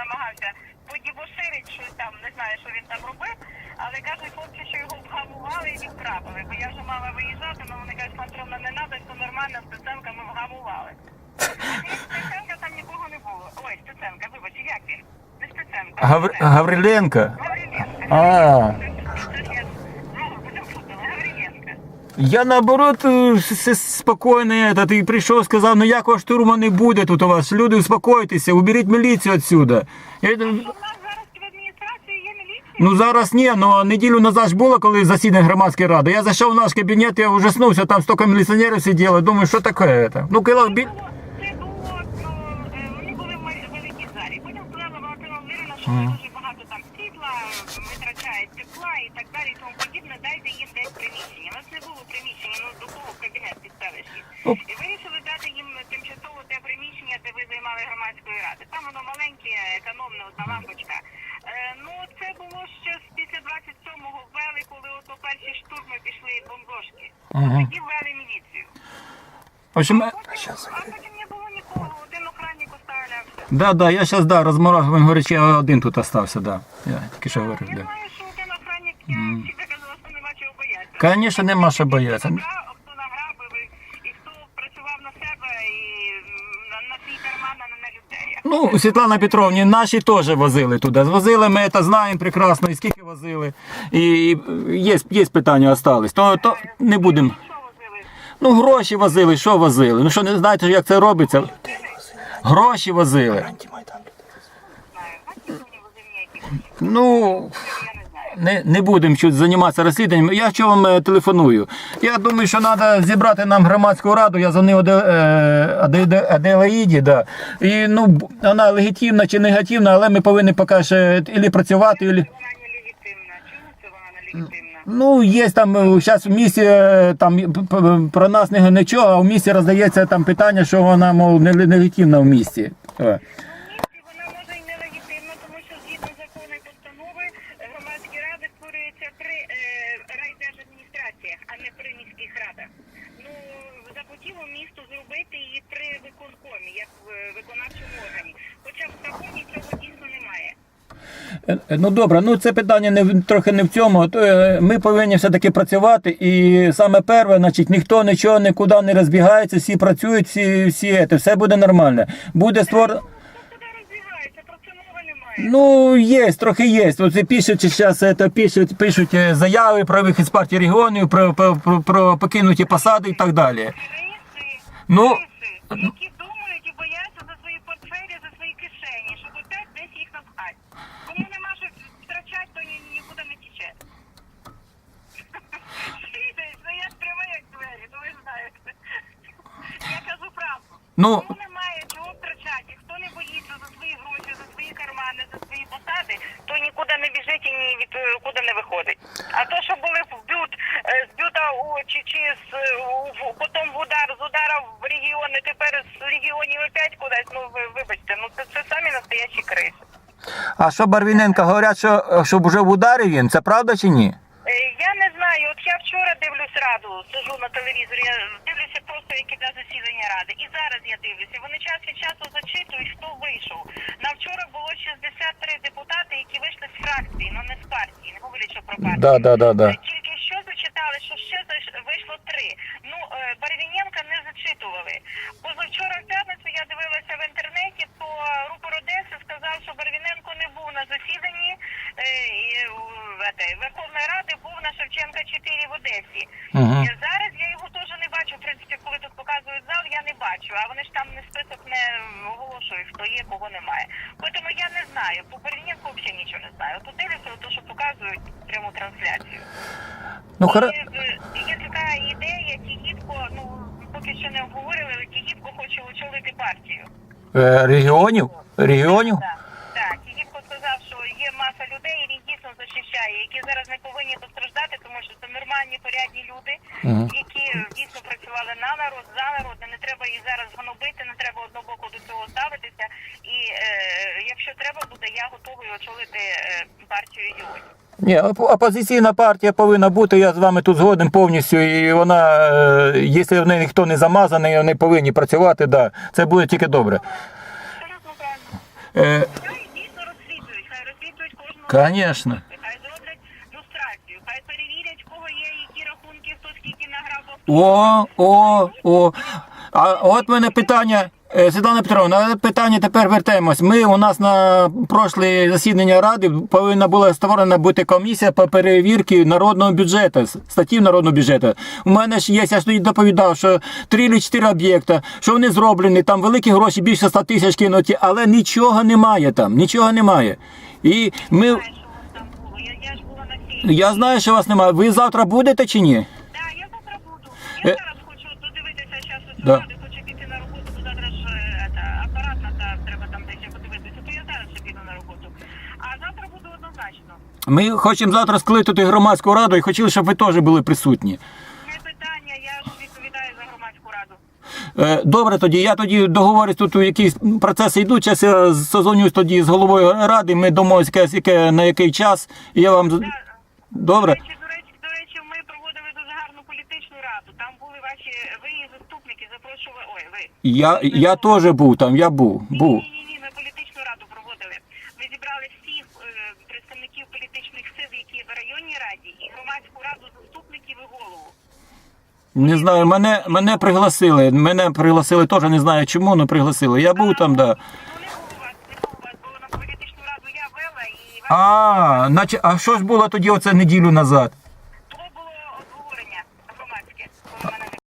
намагався подібоширить щось там, не знаю, що він там робив. Але кажуть хлопці, що його вгамували і відправили. Бо я вже мала виїжджати, але вони кажуть, Патровна, не треба, все нормально, Стеценка ми вгамували. Стеценка там нікого не було. Ой, Стеценка, вибач, як він? Не Стеценка. Гавр... Гавриленко. Гавриленко. А. Це ж я знову перепутала. Гавриленко. Я наоборот е, спокійний, этот, і прийшов, сказав, ну якого штурму не буде тут у вас. Люди, успокойтеся, уберіть міліцію відсюди. Я, У нас зараз в адміністрації є міліція. Ну зараз ні, ну неділю назад ж було, коли засідання громадської ради. Я зайшов в наш кабінет, я ужаснувся, там стільки міліціонерів сиділо. Думаю, що таке це? Ну, бі... Це було, ну, е, вони були в великій залі. Потім сказала що витрачають тепла і так далі, і тому подібне, дайте їм десь приміщення. У нас не було приміщення, ну до кого кабінет підставиш їх. І вирішили дати їм тимчасово те приміщення, де ви займали громадської ради. Там воно маленьке, економне, одна лампочка. Е, ну, це було ще з після 27-го ввели, коли ото перші штурми пішли бомбошки. Мгм. Тоді ввели міліцію. В общем, е, Потім, а потім не було нікого, один охранник оставлявся. да, да, я зараз да, він говорить, я один тут остався, да. Я що говорив, да. Звісно, нема що боятися. Хто награбив і- хто працював на себе і на, на свій карман, а не на людей. Ну, Світлана Петровні, наші теж возили туди. Звозили, ми це знаємо прекрасно, і скільки возили. І є, є питання остались. То, то не будемо. Ну, гроші возили, що возили? Ну що не знаєте, як це робиться? Гроші возили. Знаю. Бачите, що не возив ніяких? Ну, не не, будемо займатися розслідуванням. Я що вам е, телефоную? Я думаю, що треба зібрати нам громадську раду. Я дзвонив е, Аделаїді, да. І ну, вона легітимна чи негативна, але ми повинні поки ще ілі працювати, ілі. Ну, є там зараз в місті е, там про нас нічого, а в місті роздається там питання, що вона, мов, не- нелегітимна в місті. Е. В місті вона може і нелегітимна, тому що згідно закону і постанови громадські ради створюються при е, райдержадміністраціях, а не при міських радах. Ну захотіло місто зробити її при виконкомі, як в е, виконавчому органі. Хоча в законі цього дійсно немає. Е, е, Ну добре, ну це питання не в- трохи не в цьому. Ми повинні все-таки працювати. І саме перше, значить, ніхто нічого нікуди не розбігається, всі працюють, всі, всі це, все буде нормально. Буде створено. Хто туди розбігається, про це мови немає. Ну, є, трохи є. От пишуть зараз це, пишуть, пишуть заяви про вихід з партії регіонів, про, про, про, про покинуті посади і так далі. Ну, які думають і бояться за свої портфелі, за свої кишені, щоб опять десь їх напхати. Кому нема що втрачати, то ні, нікуди не тіче. Ну я прямо як двері, то ви знаєте. Я кажу правду. Ну. Кому немає чого втрачати, хто не боїться за свої гроші, за свої кармани, за свої посади, то нікуди не біжить і ні від куди не виходить. А то, що були в бют, е, з бюта у чи, чи з е, у- в- потім в удар з удара в регіони, тепер з регіонів опять кудись. Ну ви вибачте, ну це, це самі настоящі криси. А що Барвіненко говорять, що щоб вже в ударі він, це правда чи ні? Е, Я не знаю, от я вчора дивлюсь раду, сижу на телевізорі, я дивлюся просто, як іде засідання ради. І зараз я дивлюся. Вони час від часу зачитують, хто вийшов. На вчора було 63 депутати, які вийшли з фракції, ну не з партії, не говорять, що про партію. Да, да, да, да. Е, Тільки що зачитали, що ще зайш- вийшло три. Ну, е, Барвіненка не зачитували. Позавчора в п'ятницю я дивилася в інтернеті, то рупор Одеси сказав, що Барвіненко не був на засіданні е, і, в- в- те, Верховної Ради, був на Шевченка 4 в Одесі. Е, Зараз я його теж не бачу. В принципі, коли тут показують зал, я не бачу. А вони ж там не список не оголошують, хто є, кого немає. Тому я не знаю. По Барвіненку взагалі нічого не знаю. Тут дивлюся, то, що показують пряму трансляцію. Ну, хоро... Є, є така ідея, Тігіпко, ну поки що не обговорили, але Тігіпко хоче очолити партію. Е, регіонів? Регіонів? Так, так. Тігіпко сказав, що є маса людей, і він дійсно захищає, які зараз не повинні постраждати, тому що це нормальні, порядні люди, які дійсно працювали на народ, за народ, не треба їх зараз гнобити, не треба однобоко до цього ставитися. І е, якщо треба буде, я готовий очолити е, партію регіонів. Ні, опозиційна партія повинна бути, я з вами тут згоден повністю, і вона, е, якщо в неї ніхто не замазаний, вони повинні працювати, да, це буде тільки добре. Абсолютно правильно. Е, і дійсно Конечно. Хай зроблять люстрацію, хай перевірять, в кого є які рахунки, хто скільки награв. О, о, о. А от мене питання, е, Світлана Петровна, питання тепер вертаємось. Ми у нас на прошле засідання ради повинна була створена бути комісія по перевірці народного бюджету, статтів народного бюджету. У мене ж є, я ж тоді доповідав, що три чи чотири об'єкта, що вони зроблені, там великі гроші, більше 100 тисяч кинуті, але нічого немає там, нічого немає. І ми. Я знаю, що вас немає. Ви завтра будете чи ні? Так, я завтра буду. Я Е, зараз хочу додивитися зараз у Да. хочу піти на роботу, бо завтра ж е, та, апаратна, та треба там десь подивитися, то я зараз ще піду на роботу. А завтра буду однозначно. Ми хочемо завтра скликати громадську раду і хотіли, щоб ви теж були присутні. Не питання, я ж відповідаю за громадську раду. Е, Добре, тоді я тоді договорюсь, тут якісь процеси йдуть. Зараз я созвонюсь тоді з головою ради. Ми домовимося, яке- яке- на який час. І я вам з- добре. До до речі, до речі, ми проводили дуже гарну політичну раду. Там були ваші ви і заступники, запрошували. Ой, ви. Я, я теж був там, я був. був. Ні, ні, ми політичну раду проводили. Ми зібрали всіх е, представників політичних сил, які в районній раді, і громадську раду заступників і голову. Не знаю, мене, мене пригласили. Мене пригласили теж, не знаю чому, але пригласили. Я був там, да. Ну не було вас, не було вас, бо на політичну раду я вела і вас А, наче, а що ж було тоді оце неділю назад?